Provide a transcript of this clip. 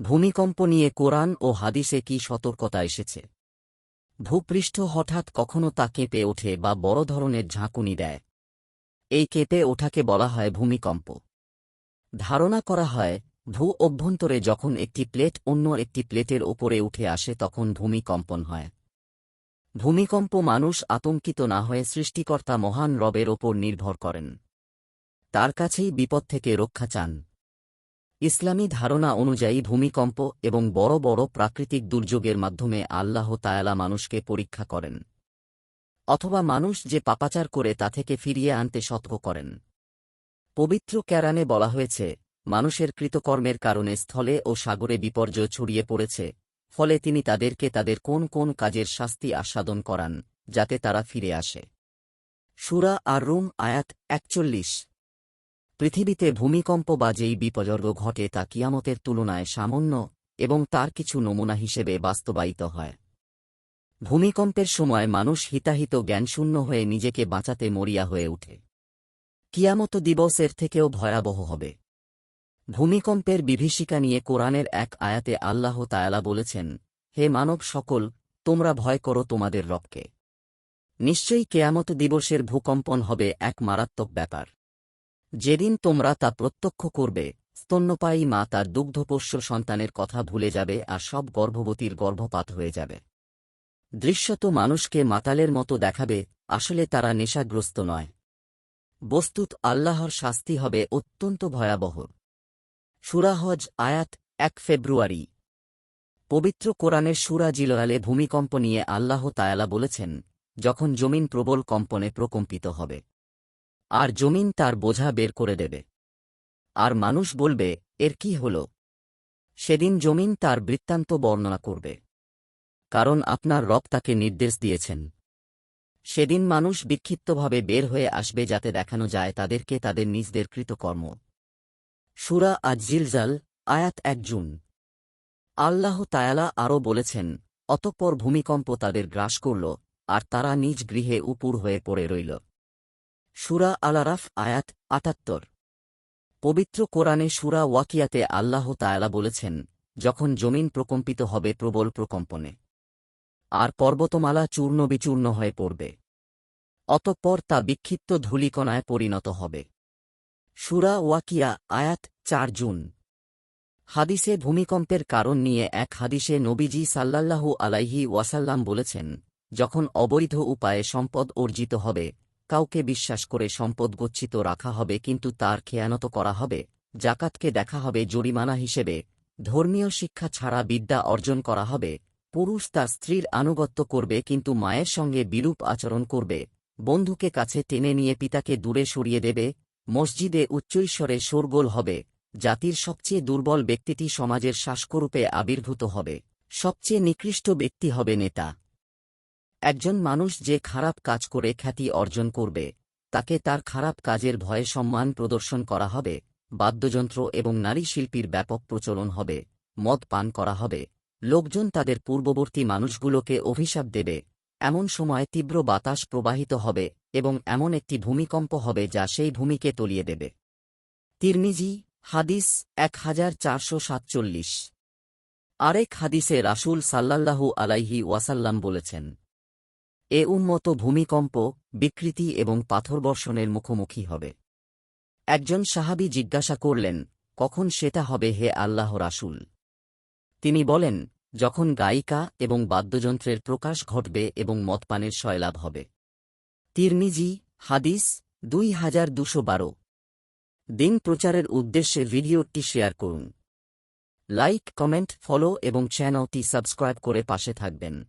ভূমিকম্প নিয়ে কোরআন ও হাদিসে কি সতর্কতা এসেছে? ভূপৃষ্ঠ হঠাৎ কখনো তা কেঁপে ওঠে বা বড় ধরনের ঝাঁকুনি দেয়? এই কেঁপে ওঠাকে বলা হয় ভূমিকম্প। ধারণা করা হয়, ভূ অভ্যন্তরে যখন একটি প্লেট অন্য একটি প্লেটের ওপরে উঠে আসে তখন ভূমিকম্পন হয়। ভূমিকম্প মানুষ আতঙ্কিত না হয়ে সৃষ্টিকর্তা মহান রবের ওপর নির্ভর করেন। তার কাছেই বিপদ থেকে রক্ষা চান। ইসলামী ধারণা অনুযায়ী ভূমিকম্প এবং বড় বড় প্রাকৃতিক দুর্যোগের মাধ্যমে আল্লাহ তায়ালা মানুষকে পরীক্ষা করেন। অথবা মানুষ যে পাপাচার করে তা থেকে ফিরিয়ে আনতে সতর্ক করেন। পবিত্র ক্যারানে বলা হয়েছে, মানুষের কৃতকর্মের কারণে স্থলে ও সাগরে বিপর্যয় ছড়িয়ে পড়েছে, ফলে তিনি তাদেরকে তাদের কোন কোন কাজের শাস্তি আস্বাদন করান, যাতে তারা ফিরে আসে। সুরা আর রুম আয়াত একচল্লিশ। পৃথিবীতে ভূমিকম্প বা যেই বিপর্যয় ঘটে তা কিয়ামতের তুলনায় সামান্য এবং তার কিছু নমুনা হিসেবে বাস্তবায়িত হয়। ভূমিকম্পের সময় মানুষ হিতাহিত জ্ঞানশূন্য হয়ে নিজেকে বাঁচাতে মরিয়া হয়ে ওঠে। কিয়ামত দিবসের থেকেও ভয়াবহ হবে। ভূমিকম্পের বিভীষিকা নিয়ে কোরআনের এক আয়াতে আল্লাহ তায়ালা বলেছেন, হে মানব সকল, তোমরা ভয় করো তোমাদের রবকে। নিশ্চয়ই কেয়ামত দিবসের ভূকম্পন হবে এক মারাত্মক ব্যাপার। যেদিন তোমরা তা প্রত্যক্ষ করবে, স্তন্যপায়ী মা তার দুগ্ধপোষ্য সন্তানের কথা ভুলে যাবে আর সব গর্ভবতীর গর্ভপাত হয়ে যাবে। দৃশ্যত মানুষকে মাতালের মতো দেখাবে, আসলে তারা নেশাগ্রস্ত নয়। বস্তুত আল্লাহর শাস্তি হবে অত্যন্ত ভয়াবহ। সুরাহজ আয়াত এক ফেব্রুয়ারি। পবিত্র কোরআনের সুরা জিলালে ভূমিকম্প নিয়ে আল্লাহ তায়ালা বলেছেন, যখন জমিন প্রবল কম্পনে প্রকম্পিত হবে। আর জমিন তার বোঝা বের করে দেবে। আর মানুষ বলবে, এর কি হল? সেদিন জমিন তার বৃত্তান্ত বর্ণনা করবে। কারণ আপনার রব তাকে নির্দেশ দিয়েছেন। সেদিন মানুষ বিক্ষিপ্তভাবে বের হয়ে আসবে যাতে দেখানো যায় তাদেরকে তাদের নিজদের কৃতকর্ম। সুরা আজিলজাল আয়াত এক জুন। আল্লাহ তায়ালা আরও বলেছেন, অতঃপর ভূমিকম্প তাদের গ্রাস করল, আর তারা নিজ গৃহে উপুর হয়ে পড়ে রইল। সুরা আলারাফ আয়াত আটাত্তর। পবিত্র কোরআনে সুরা ওয়াকিয়াতে আল্লাহ তায়ালা বলেছেন, যখন জমিন প্রকম্পিত হবে প্রবল প্রকম্পনে, আর পর্বতমালা চূর্ণ বিচূর্ণ হয়ে পড়বে। অতঃপর তা বিক্ষিপ্ত ধূলিকণায় পরিণত হবে। সুরা ওয়াকিয়া, আয়াত চার জুন। হাদিসে ভূমিকম্পের কারণ নিয়ে এক হাদিসে নবীজি সাল্লাল্লাহু আলাইহি ওয়াসাল্লাম বলেছেন, যখন অবৈধ উপায়ে সম্পদ অর্জিত হবে কাউকে বিশ্বাস করে সম্পদ গচ্ছিত রাখা হবে, কিন্তু তার খেয়ানত করা হবে, জাকাতকে দেখা হবে জরিমানা হিসেবে, ধর্মীয় শিক্ষা ছাড়া বিদ্যা অর্জন করা হবে, পুরুষ তার স্ত্রীর আনুগত্য করবে কিন্তু মায়ের সঙ্গে বিরূপ আচরণ করবে, বন্ধুকে কাছে টেনে নিয়ে পিতাকে দূরে সরিয়ে দেবে, মসজিদে উচ্চৈশ্বরে শোরগোল হবে, জাতির সবচেয়ে দুর্বল ব্যক্তিটি সমাজের শাসকরূপে আবির্ভূত হবে, সবচেয়ে নিকৃষ্ট ব্যক্তি হবে নেতা। একজন মানুষ যে খারাপ কাজ করে খ্যাতি অর্জন করবে, তাকে তার খারাপ কাজের ভয়ে সম্মান প্রদর্শন করা হবে, বাদ্যযন্ত্র এবং নারী শিল্পীর ব্যাপক প্রচলন হবে, মদ পান করা হবে। লোকজন তাদের পূর্ববর্তী মানুষগুলোকে অভিশাপ দেবে। এমন সময় তীব্র বাতাস প্রবাহিত হবে এবং এমন একটি ভূমিকম্প হবে যা সেই ভূমিকে তলিয়ে দেবে। তিরমিজি, হাদিস এক হাজার চারশো সাতচল্লিশ। আরেক হাদিসে রাসুল সাল্লাল্লাহু আলাইহি ওয়াসাল্লাম বলেছেন এ উন্মত ভূমিকম্প, বিকৃতি এবং পাথরবর্ষণের মুখোমুখি হবে। একজন সাহাবি জিজ্ঞাসা করলেন, কখন সেটা হবে হে আল্লাহ রাসুল? তিনি বলেন, যখন গায়িকা এবং বাদ্যযন্ত্রের প্রকাশ ঘটবে এবং মদপানের শয়লাভ হবে। তিরমিজি, হাদিস, দুই হাজার দুশো বারো। দিন প্রচারের উদ্দেশ্যে ভিডিওটি শেয়ার করুন। লাইক, কমেন্ট, ফলো এবং চ্যানেলটি সাবস্ক্রাইব করে পাশে থাকবেন।